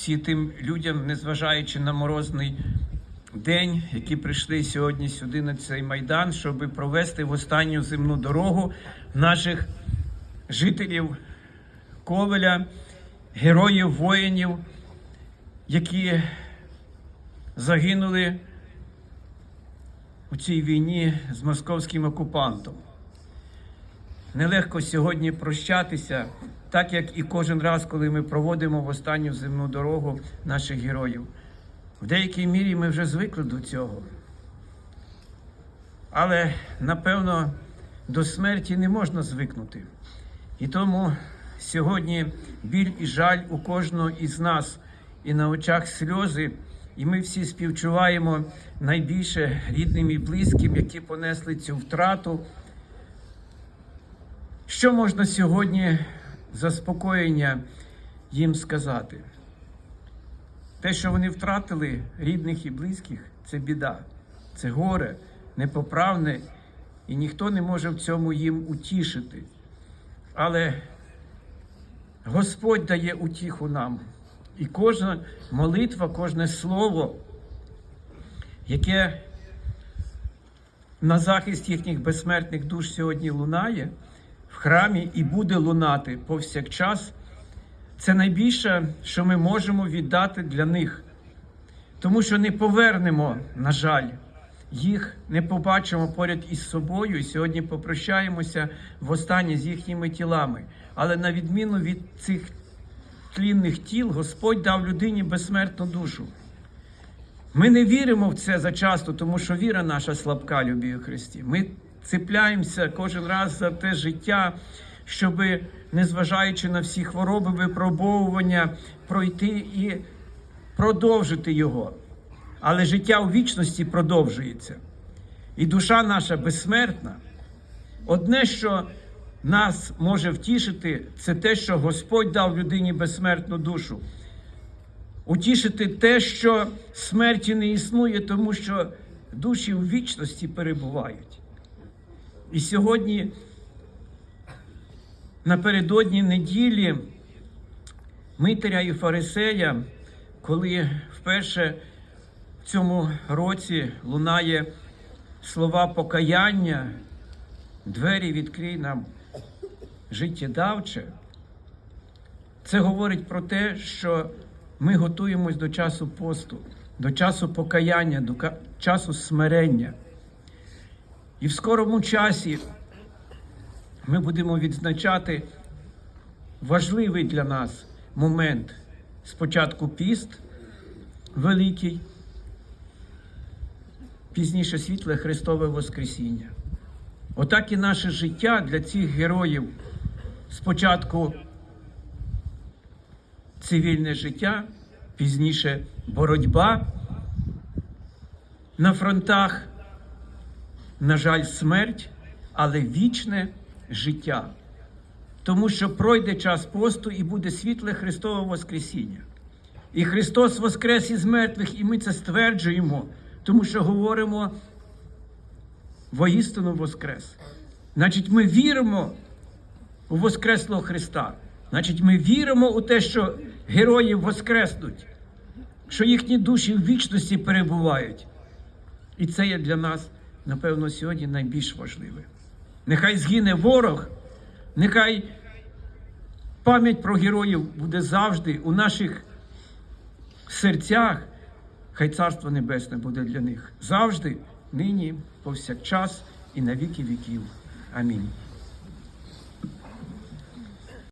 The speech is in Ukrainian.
всі тим людям, незважаючи на морозний день, які прийшли сьогодні сюди на цей майдан, щоб провести в останню земну дорогу наших жителів Ковеля, героїв воїнів, які загинули у цій війні з московським окупантом. Нелегко сьогодні прощатися, так як і кожен раз, коли ми проводимо в останню земну дорогу наших героїв. В деякій мірі ми вже звикли до цього. Але напевно до смерті не можна звикнути. І тому сьогодні біль і жаль у кожного із нас, і на очах сльози, і ми всі співчуваємо найбільше рідним і близьким, які понесли цю втрату. Що можна сьогодні заспокоєння їм сказати? Те, що вони втратили рідних і близьких, це біда, це горе, непоправне, і ніхто не може в цьому їм утішити. Але Господь дає утіху нам. І кожна молитва, кожне слово, яке на захист їхніх безсмертних душ сьогодні лунає храмі і буде лунати повсякчас, це найбільше, що ми можемо віддати для них. Тому що не повернемо, на жаль, їх не побачимо поряд із собою, і сьогодні попрощаємося востаннє з їхніми тілами. Але на відміну від цих тлінних тіл, Господь дав людині безсмертну душу. Ми не віримо в це зачасто, тому що віра наша слабка, любі Христі. Ми цепляємося кожен раз за те життя, щоб, незважаючи на всі хвороби, випробовування, пройти і продовжити його. Але життя у вічності продовжується. І душа наша безсмертна. Одне, що нас може втішити, це те, що Господь дав людині безсмертну душу. Утішити те, що смерті не існує, тому що душі у вічності перебувають. І сьогодні, напередодні неділі, Митаря і Фарисея, коли вперше в цьому році лунає слова покаяння, двері відкрий нам життєдавче, це говорить про те, що ми готуємось до часу посту, до часу покаяння, до часу смирення. І в скорому часі ми будемо відзначати важливий для нас момент. Спочатку піст великий, пізніше світле Христове Воскресіння. Отак і наше життя для цих героїв спочатку цивільне життя, пізніше боротьба на фронтах, на жаль, смерть, але вічне життя. Тому що пройде час посту і буде світле Христове Воскресіння. І Христос воскрес із мертвих, і ми це стверджуємо, тому що говоримо воістину воскрес. Значить, ми віримо у Воскреслого Христа. Значить, ми віримо у те, що герої воскреснуть, що їхні душі в вічності перебувають. І це є для нас, напевно, сьогодні найбільш важливе. Нехай згине ворог, нехай пам'ять про героїв буде завжди у наших серцях. Хай Царство Небесне буде для них завжди, нині, повсякчас і на віки віків. Амінь.